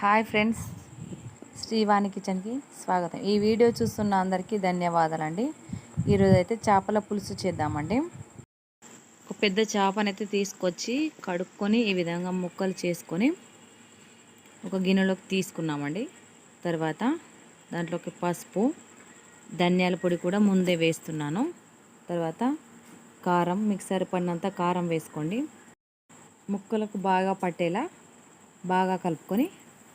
Hi friends Srivani కిచెన్కి స్వాగతం. ఈ వీడియో చూస్తున్న అందరికీ ధన్యవాదాలండి. ఈరోజు అయితే చేపల పులుసు చేద్దామండి. ఒక పెద్ద చేపనైతే తీసుకొచ్చి కడుక్కొని ఈ విధంగా ముక్కలు చేసుకొని ఒక గిన్నెలోకి తీసుకున్నామండి. తర్వాత దాంట్లోకి పసుపు ధనియాల పొడి కూడా ముందే వేస్తున్నాను. తర్వాత కారం మిక్సర్ పడినంత కారం వేసుకోండి. ముక్కలకు బాగా పట్టేలా బాగా కలుపుకొని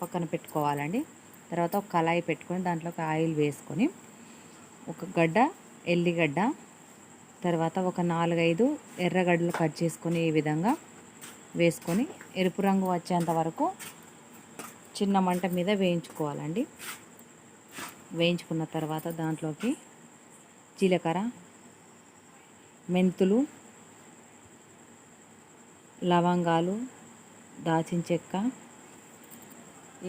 పక్కన పెట్టుకోవాలండి. తర్వాత ఒక కళాయి పెట్టుకొని దాంట్లోకి ఆయిల్ వేసుకొని ఒక గడ్డ ఎల్లిగడ్డ తర్వాత ఒక నాలుగైదు ఎర్రగడ్డలు కట్ చేసుకొని ఈ విధంగా వేసుకొని ఎరుపు రంగు వచ్చేంత వరకు చిన్న మంట మీద వేయించుకోవాలండి. వేయించుకున్న తర్వాత దాంట్లోకి జీలకర్ర మెంతులు లవంగాలు దాచిన చెక్క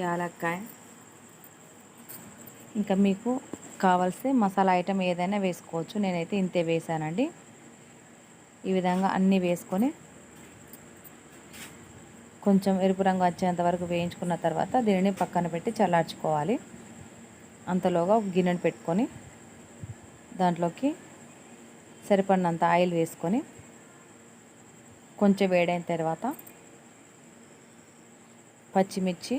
యాలక్కాయ. ఇంకా మీకు కావాల్సి మసాలా ఐటెం ఏదైనా వేసుకోవచ్చు. నేనైతే ఇంతే వేసానండి. ఈ విధంగా అన్నీ వేసుకొని కొంచెం ఎరుపు రంగు వచ్చేంత వరకు వేయించుకున్న తర్వాత దీనిని పక్కన పెట్టి చల్లార్చుకోవాలి. అంతలోగా ఒక గిన్నెను పెట్టుకొని దాంట్లోకి సరిపడినంత ఆయిల్ వేసుకొని కొంచెం వేడైన తర్వాత పచ్చిమిర్చి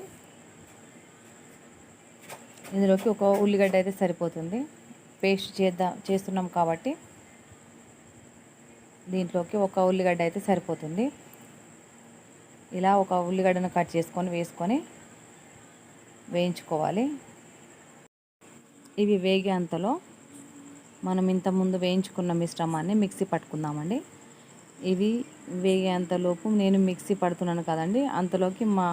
ఇందులోకి ఒక ఉల్లిగడ్డ అయితే సరిపోతుంది. పేస్ట్ చేద్దాం చేస్తున్నాం కాబట్టి దీంట్లోకి ఒక ఉల్లిగడ్డ అయితే సరిపోతుంది. ఇలా ఒక ఉల్లిగడ్డను కట్ చేసుకొని వేసుకొని వేయించుకోవాలి. ఇవి వేగే అంతలో మనం ఇంతకుముందు వేయించుకున్న మిశ్రమాన్ని మిక్సీ పట్టుకుందామండి. ఇవి వేగేంతలోపు నేను మిక్సీ పడుతున్నాను కదండి. అంతలోకి మా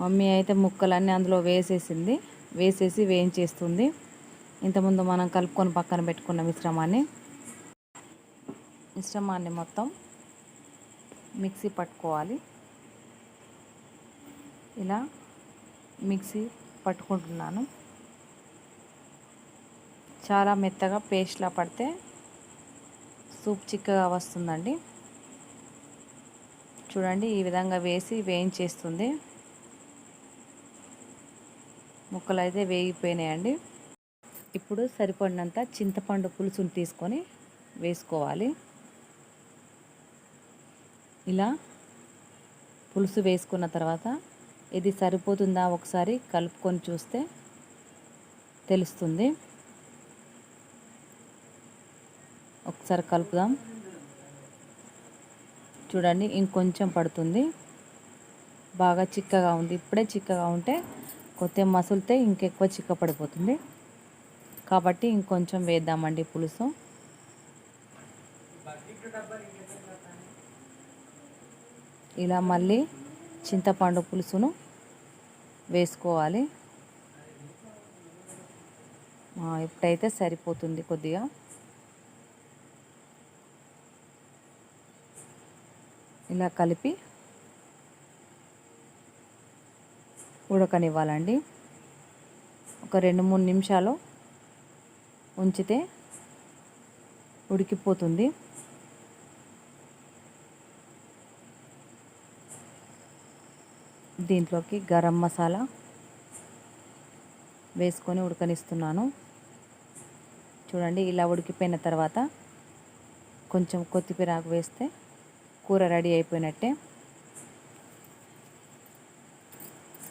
మమ్మీ అయితే ముక్కలన్నీ అందులో వేసేసింది. వేసేసి వేయించేస్తుంది. ఇంతకుముందు మనం కలుపుకొని పక్కన పెట్టుకున్న మిశ్రమాన్ని. మిశ్రమాన్ని మొత్తం మిక్సీ పట్టుకోవాలి. ఇలా మిక్సీ పట్టుకుంటున్నాను. చాలా మెత్తగా పేస్ట్లా పడితే సూప్ చిక్కగా వస్తుందండి. చూడండి ఈ విధంగా వేసి వేయించేస్తుంది. ముక్కలు అయితే వేగిపోయినాయండి. ఇప్పుడు సరిపడినంత చింతపండు పులుసుని తీసుకొని వేసుకోవాలి. ఇలా పులుసు వేసుకున్న తర్వాత ఇది సరిపోతుందా ఒకసారి కలుపుకొని చూస్తే తెలుస్తుంది. ఒకసారి కలుపుదాం. చూడండి ఇంకొంచెం పడుతుంది. బాగా చిక్కగా ఉంది. ఇప్పుడే చిక్కగా ఉంటే కొత్త మసులితే ఇంకెక్కువ చిక్క పడిపోతుంది కాబట్టి ఇంకొంచెం వేద్దామండి పులుసు. ఇలా మళ్ళీ చింతపండు పులుసును వేసుకోవాలి. ఇప్పుడైతే సరిపోతుంది కొద్దిగా. ఇలా కలిపి ఉడకనివ్వాలండి. ఒక రెండు మూడు నిమిషాలు ఉంచితే ఉడికిపోతుంది. దీంట్లోకి గరం మసాలా వేసుకొని ఉడకనిస్తున్నాను. చూడండి ఇలా ఉడికిపోయిన తర్వాత కొంచెం కొత్తిమీర వేస్తే కూర రెడీ అయిపోయినట్టే.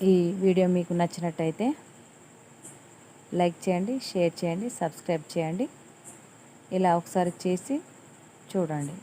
ఈ వీడియో మీకు నచ్చినట్టయితే లైక్ చేయండి షేర్ చేయండి సబ్స్క్రైబ్ చేయండి. ఇలా ఒకసారి చేసి చూడండి.